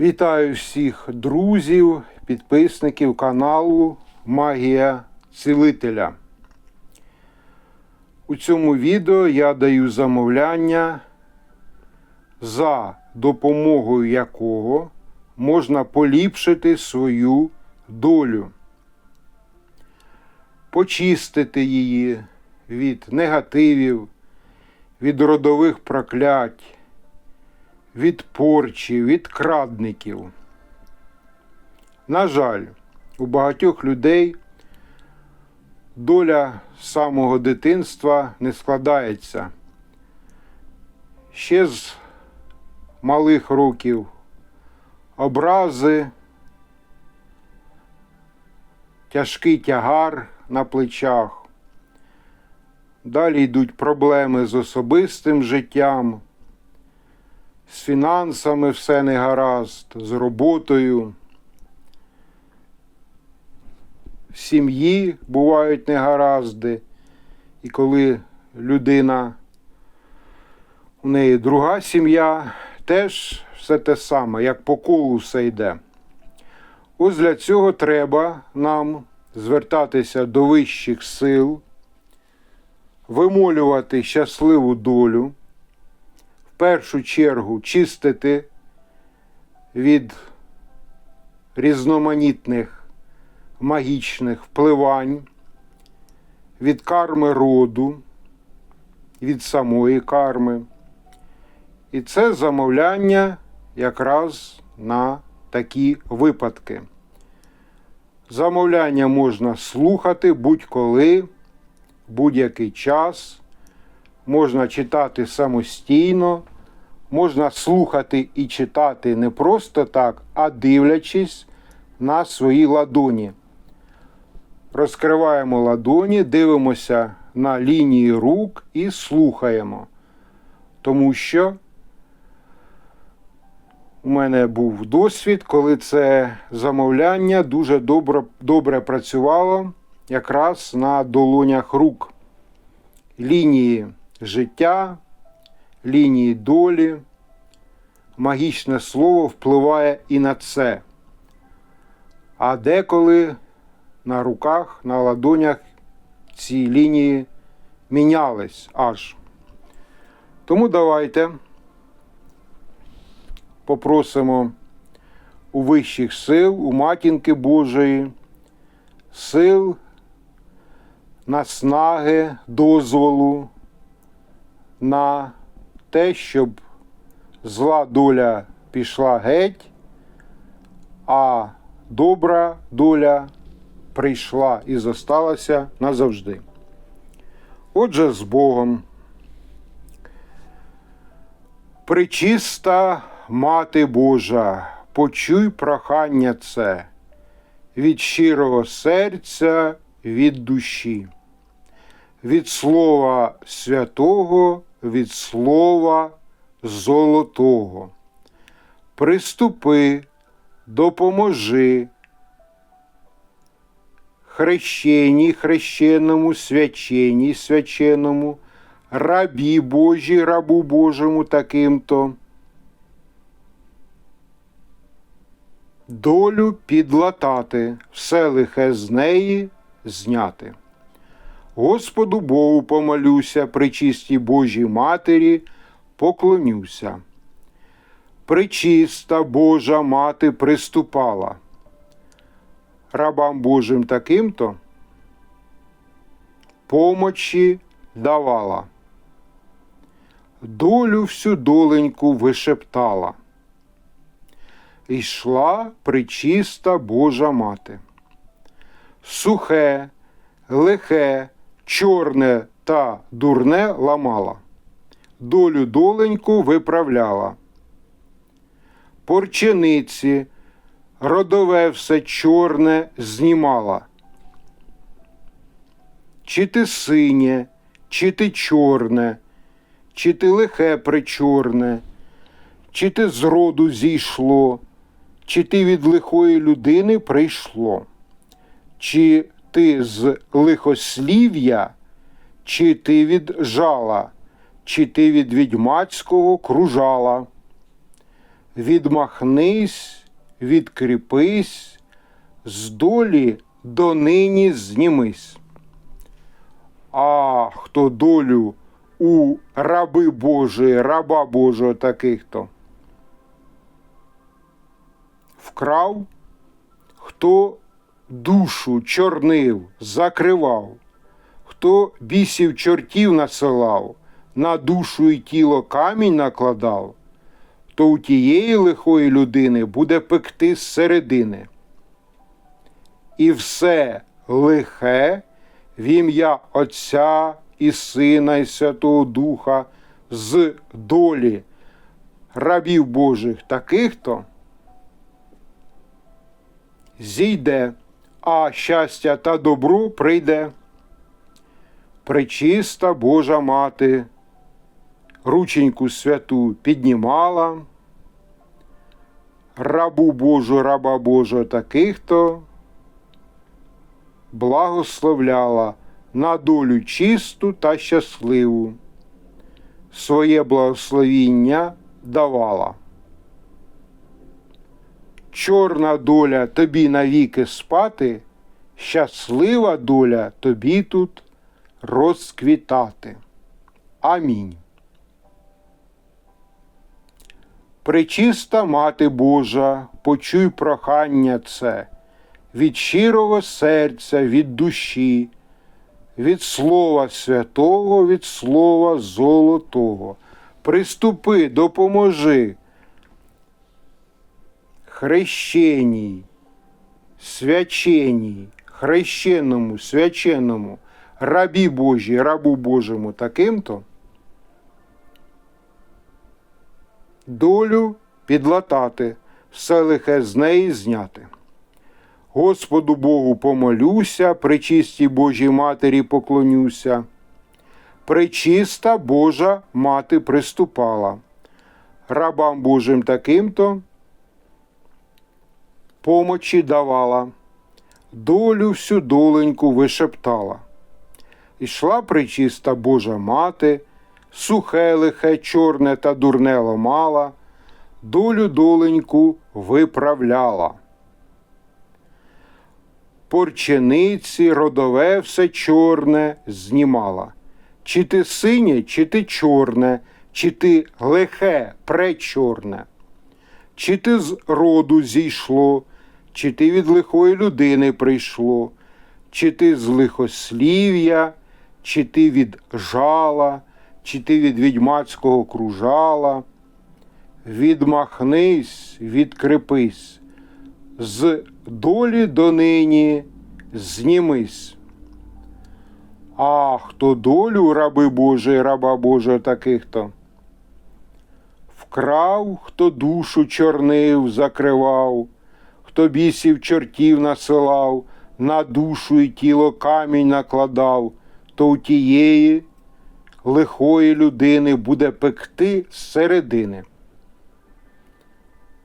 Вітаю всіх друзів, підписників каналу Магія Цілителя. У цьому відео я даю замовляння, за допомогою якого можна поліпшити свою долю, почистити її від негативів, від родових проклять від порчі, від крадників. На жаль, у багатьох людей доля самого дитинства не складається. Ще з малих років образи, тяжкий тягар на плечах. Далі йдуть проблеми з особистим життям з фінансами все не гаразд, з роботою. В сім'ї бувають негаразди, і коли людина, у неї друга сім'я, теж все те саме, як по колу все йде. Ось для цього треба нам звертатися до вищих сил, вимолювати щасливу долю першу чергу чистити від різноманітних магічних впливань, від карми роду, від самої карми. І це замовляння якраз на такі випадки. Замовляння можна слухати будь-коли, будь-який час можна читати самостійно, можна слухати і читати не просто так, а дивлячись на свої ладоні. Розкриваємо ладоні, дивимося на лінії рук і слухаємо. Тому що у мене був досвід, коли це замовляння дуже добре, добре працювало якраз на долонях рук. Лінії життя, лінії долі, магічне слово впливає і на це. А деколи на руках, на ладонях ці лінії мінялись аж. Тому давайте попросимо у вищих сил, у матінки Божої, сил, наснаги, дозволу на те, щоб зла доля пішла геть, а добра доля прийшла і зосталася назавжди. Отже, з Богом. Пречиста Мати Божа, почуй прохання це від щирого серця, від душі, від Слова Святого, від Слова Золотого. Приступи, допоможи. Хрещеній хрещеному, свяченій свяченому, рабі Божій, рабу Божому таким-то. Долю підлатати, все лихе з неї зняти. Господу Богу помолюся, при чистій Божій Матері поклонюся. Причиста Божа мати приступала. Рабам Божим таким-то помочі давала. Долю всю доленьку вишептала. Ішла причиста Божа мати. Сухе, лихе, чорне та дурне ламала, долю доленьку виправляла. Порчениці, родове все чорне знімала. Чи ти синє, чи ти чорне, чи ти лихе причорне, чи ти з роду зійшло, чи ти від лихої людини прийшло, чи ти з лихослів'я, чи ти від жала, чи ти від відьмацького кружала. відмахнись, відкріпись, з долі донині знімись. А хто долю у раби Божої, раба Божого таких то вкрав, хто душу чорнив, закривав, хто бісів чортів насилав, на душу і тіло камінь накладав, то у тієї лихої людини буде пекти зсередини. І все лихе в ім'я Отця і Сина, і Святого Духа з долі рабів Божих таких то зійде, а щастя та добро прийде. Пречиста Божа мати рученьку святу піднімала, рабу Божу, раба Божого таких то благословляла на долю чисту та щасливу, своє благословіння давала. Чорна доля тобі навіки спати, щаслива доля тобі тут розквітати. Амінь. Пречиста Мати Божа, почуй прохання це від щирого серця, від душі, від Слова Святого, від Слова Золотого. Приступи, допоможи. Хрещеній, свяченій, хрещеному, свяченому, рабі Божій, рабу Божому таким-то долю підлатати, все лихе з неї зняти. Господу Богу помолюся, пречистій Божій Матері поклонюся. Пречиста Божа мати приступала. Рабам Божим таким-то помочі давала, долю всю доленьку вишептала. Ішла пречиста Божа мати, сухе лихе, чорне та дурне ломала, долю доленьку виправляла. Порчениці родове все чорне знімала. Чи ти синє, чи ти чорне, чи ти лихе, пречорне, чи ти з роду зійшло, чи ти від лихої людини прийшло, чи ти з лихослів'я, чи ти від жала, чи ти від відьмацького кружала. Відмахнись, відкрепись, з долі донині знімись. А хто долю раби Божої, раба Божого таких-то? Вкрав, хто душу чорнив, закривав, хто бісів чортів насилав, на душу і тіло камінь накладав, то у тієї лихої людини буде пекти зсередини.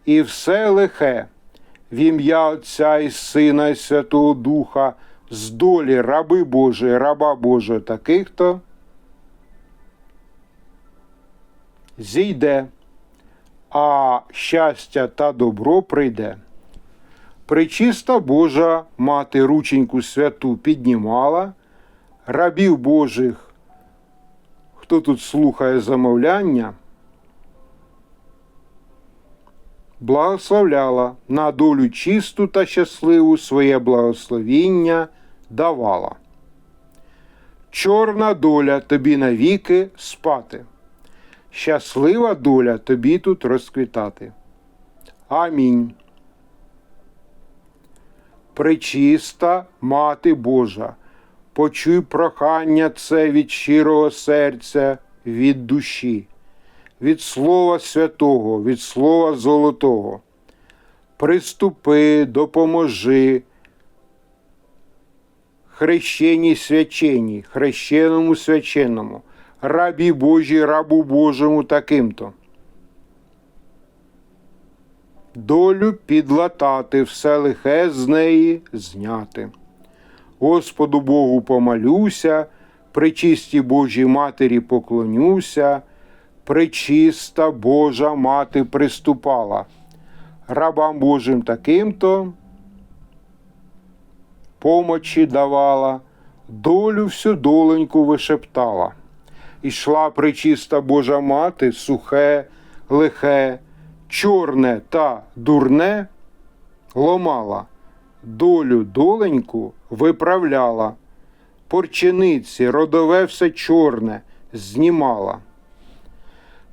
І все лихе в ім'я Отця і Сина, і Святого Духа, з долі раби Божої, раба Божого таких-то зійде, а щастя та добро прийде. Пречиста Божа мати рученьку святу піднімала, рабів Божих, хто тут слухає замовляння, благословляла на долю чисту та щасливу своє благословіння давала. Чорна доля тобі навіки спати, щаслива доля тобі тут розквітати. Амінь. Пречиста Мати Божа, почуй прохання це від щирого серця, від душі, від Слова Святого, від Слова Золотого. Приступи, допоможи. Хрещеній свяченій, хрещеному свяченому, рабі Божій, рабу Божому таким-то. Долю підлатати, все лихе з неї зняти. Господу Богу помолюся, причистій Божій Матері поклонюся, пречиста Божа мати приступала. Рабам Божим таким-то помочі давала, долю всю доленьку вишептала. Ішла пречиста Божа мати, сухе, лихе, чорне та дурне ломала, долю доленьку виправляла, порчениці родове все чорне знімала.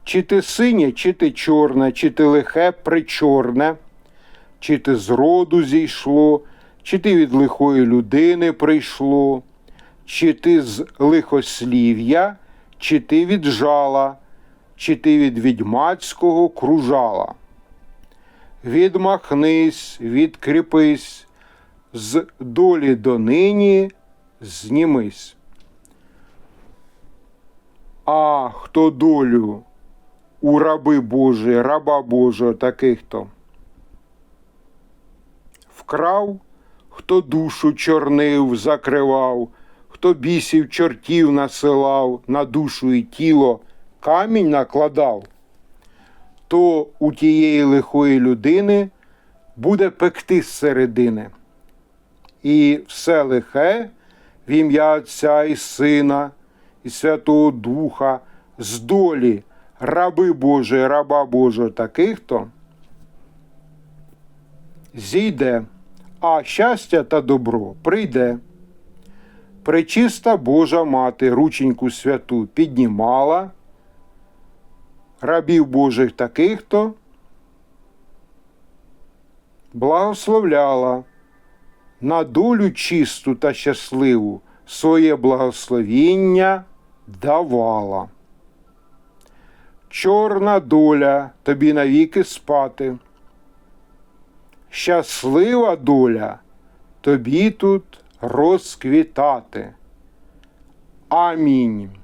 Чи ти синє, чи ти чорне, чи ти лихе причорне, чи ти з роду зійшло, чи ти від лихої людини прийшло, чи ти з лихослів'я, чи ти від жала, чи ти від відьмацького кружала. Відмахнись, відкріпись, з долі до нині знімись. А хто долю у раби Божі, раба Божого таких то вкрав, хто душу чорнив, закривав, хто бісів чортів насилав, на душу і тіло камінь накладав, то у тієї лихої людини буде пекти з середини. І все лихе в ім'я Отця і Сина, і Святого Духа, з долі раби Божої, раба Божого таких то зійде, а щастя та добро прийде. Пречиста Божа мати рученьку святу піднімала, рабів Божих таких то благословляла на долю чисту та щасливу своє благословіння давала. Чорна доля тобі навіки спати. Щаслива доля тобі тут розквітати. Амінь.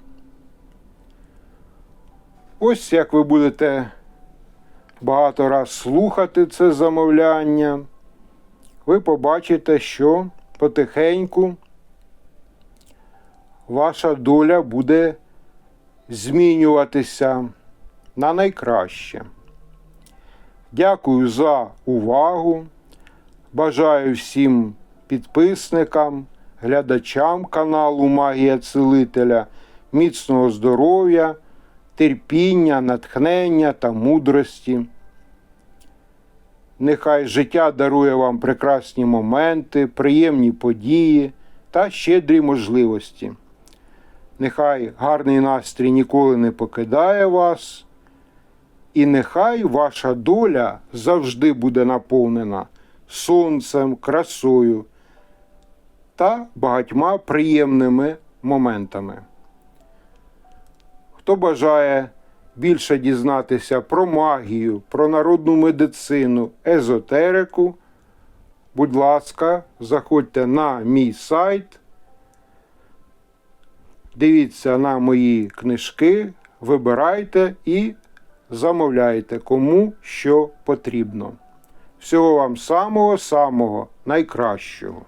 Ось як ви будете багато раз слухати це замовляння, ви побачите, що потихеньку ваша доля буде змінюватися на найкраще. Дякую за увагу. Бажаю всім підписникам, глядачам каналу Магія Целителя міцного здоров'я, терпіння, натхнення та мудрості. Нехай життя дарує вам прекрасні моменти, приємні події та щедрі можливості. Нехай гарний настрій ніколи не покидає вас, і нехай ваша доля завжди буде наповнена сонцем, красою та багатьма приємними моментами. Хто бажає більше дізнатися про магію, про народну медицину, езотерику, будь ласка, заходьте на мій сайт. Дивіться на мої книжки, вибирайте і замовляйте кому що потрібно. Всього вам самого-самого найкращого.